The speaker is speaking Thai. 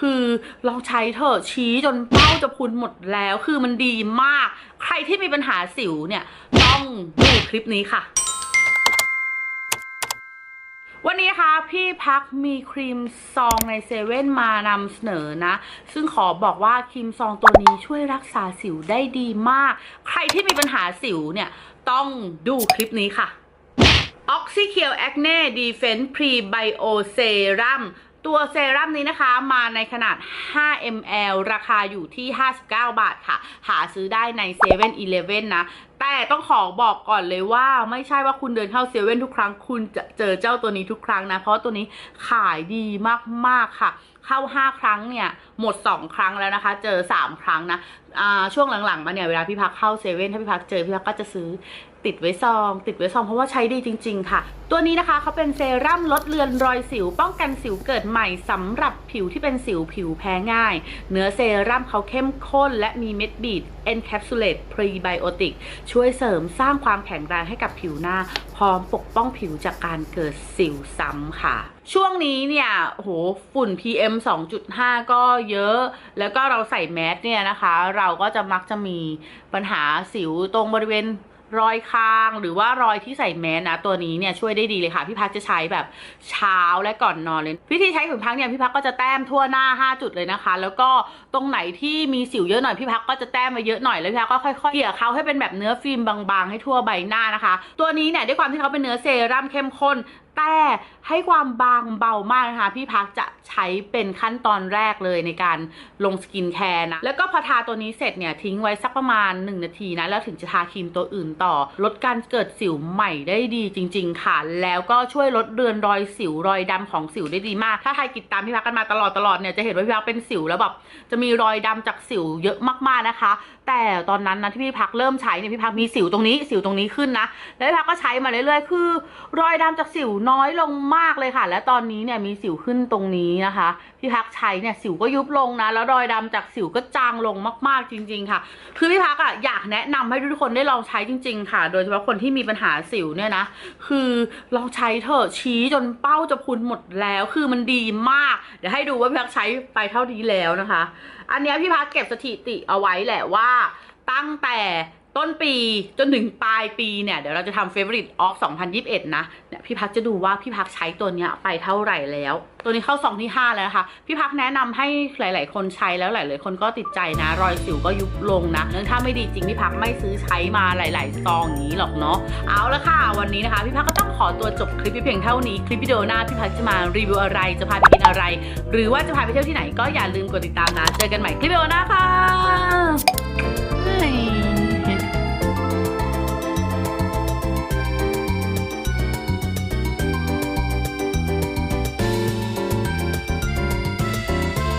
คือลองใช้เถอะชี้จนเป้าจะพุนหมดแล้ว คือมันดีมาก ใครที่มีปัญหาสิวเนี่ย ต้องดูคลิปนี้ค่ะวันนี้นะคะพี่พักมีครีมซองในเซเว่นมานำเสนอนะ ซึ่งขอบอกว่าครีมซองตัวนี้ช่วยรักษาสิวได้ดีมาก ใครที่มีปัญหาสิวเนี่ย ต้องดูคลิปนี้ค่ะ Oxy k i l Acne Defense Pre-Bio Serum ตัวเซรั่มนี้นะคะมาในขนาด 5 ml ราคาอยู่ที่ 59 บาทค่ะ หาซื้อได้ใน7 e เ e ่ e อนะ แต่ต้องขอบอกก่อนเลยว่า ไม่ใช่ว่าคุณเดินเข้าเซเว่นทุกครั้ง คุณจะเจอเจ้าตัวนี้ทุกครั้งนะ เพราะตัวนี้ขายดีมากๆค่ะ เข้า 5 ครั้งเนี่ย หมด 2 ครั้งแล้วนะคะ เจอ 3 ครั้งนะอ่าช่วงหลังๆมาเนี่ยเวลาพี่พักเข้าเซเว่นถ้าพี่พักเจอพี่พักก็จะซื้อติดไว้ซอง ติดไว้ซองเพราะว่าใช้ดีจริง ๆ ค่ะ ตัวนี้นะคะเขาเป็นเซรั่มลดเลือนรอยสิว ป้องกันสิวเกิดใหม่สำหรับผิวที่เป็นสิวผิวแพ้ง่าย เนื้อเซรั่มเขาเข้มข้น และมีเม็ดบีด encapsulate prebiotic ช่วยเสริมสร้างความแข็งแรงให้กับผิวหน้า พร้อมปกป้องผิวจากการเกิดสิวซ้ำค่ะ ช่วงนี้เนี่ยโหฝุ่น PM 2.5 ก็เยอะ แล้วก็เราใส่แมสเนี่ยนะคะ เราก็จะมักจะมีปัญหาสิวตรงบริเวณ รอยคางหรือว่ารอยที่ใส่แมสนะ ตัวนี้เนี่ยช่วยได้ดีเลยค่ะ พี่พักจะใช้แบบเช้าและก่อนนอนเลย วิธีใช้ขุนพักเนี่ยพี่พักก็จะแต้มทั่วหน้า 5 จุดเลยนะคะ แล้วก็ตรงไหนที่มีสิวเยอะหน่อยพี่พักก็จะแต้มมาเยอะหน่อยแล้วพี่พักก็ค่อยๆเกลี่ยเขาให้เป็นแบบเนื้อฟิล์มบางๆ ให้ทั่วใบหน้านะคะ ตัวนี้เนี่ยด้วยความที่เขาเป็นเนื้อเซรั่มเข้มข้นแต่ให้ความบางเบามากนะคะ พี่พักจะใช้เป็นขั้นตอนแรกเลยในการลงสกินแคร์นะ แล้วก็พอทาตัวนี้เสร็จเนี่ย ทิ้งไว้สักประมาณ 1 นาทีนะ แล้วถึงจะทาครีมตัวอื่นต่อ ลดการเกิดสิวใหม่ได้ดีจริง ๆ ค่ะ แล้วก็ช่วยลดเรือนรอยสิวรอยดำของสิวได้ดีมาก ถ้าใครติดตามพี่พักกันมาตลอดตลอดเนี่ยจะเห็นว่าพี่พักเป็นสิวแล้วแบบจะมีรอยดำจากสิวเยอะมากๆนะคะ แต่ตอนนั้นนะที่พี่พักเริ่มใช้เนี่ยพี่พักมีสิวตรงนี้สิวตรงนี้ขึ้นนะแล้วพี่พักก็ใช้มาเรื่อยๆ คือ รอยดำจากสิวน้อยลงมากเลยค่ะ และตอนนี้เนี่ยมีสิวขึ้นตรงนี้นะคะพี่พักใช้เนี่ยสิวก็ยุบลงนะ แล้วรอยดำจากสิวก็จางลงมากๆจริง ๆ ค่ะ คือพี่พักอะอยากแนะนำให้ทุกคนได้ลองใช้จริง ๆ ค่ะ โดยเฉพาะคนที่มีปัญหาสิวเนี่ยนะคือลองใช้เถอะชี้จนเป้าจะพุนหมดแล้วคือมันดีมาก เดี๋ยวให้ดูว่าพี่พักใช้ไปเท่านี้แล้วนะคะ อันเนี้ยพี่พักเก็บสถิติเอาไว้แหละว่าตั้งแต่ ต้นปีจนถึงปลายปีเนี่ย เดี๋ยวเราจะทำ Favorite of 2021 นะเนี่ยพี่พักจะดูว่าพี่พักใช้ตัวเนี้ยไปเท่าไหร่แล้ว ตัวนี้เข้าซองที่ 5 แล้วนะคะ พี่พักแนะนำให้หลาย ๆ คนใช้แล้วหลาย ๆ คนก็ติดใจนะ รอยสิวก็ยุบลงนะเนื่องถ้าไม่ดีจริง พี่พักไม่ซื้อใช้มาหลาย ๆ ซองอย่างนี้หรอกเนาะเอาละค่ะ วันนี้นะคะ พี่พักก็ต้องขอตัวจบคลิปเพียงเท่านี้ คลิปวิดีโอหน้าพี่พักจะมารีวิวอะไรจะพาไปกินอะไร หรือว่าจะพาไปเที่ยวที่ไหนก็อย่าลืมกดติดตามนะเจอกันใหม่คลิปวิดีโอหน้าค่ะ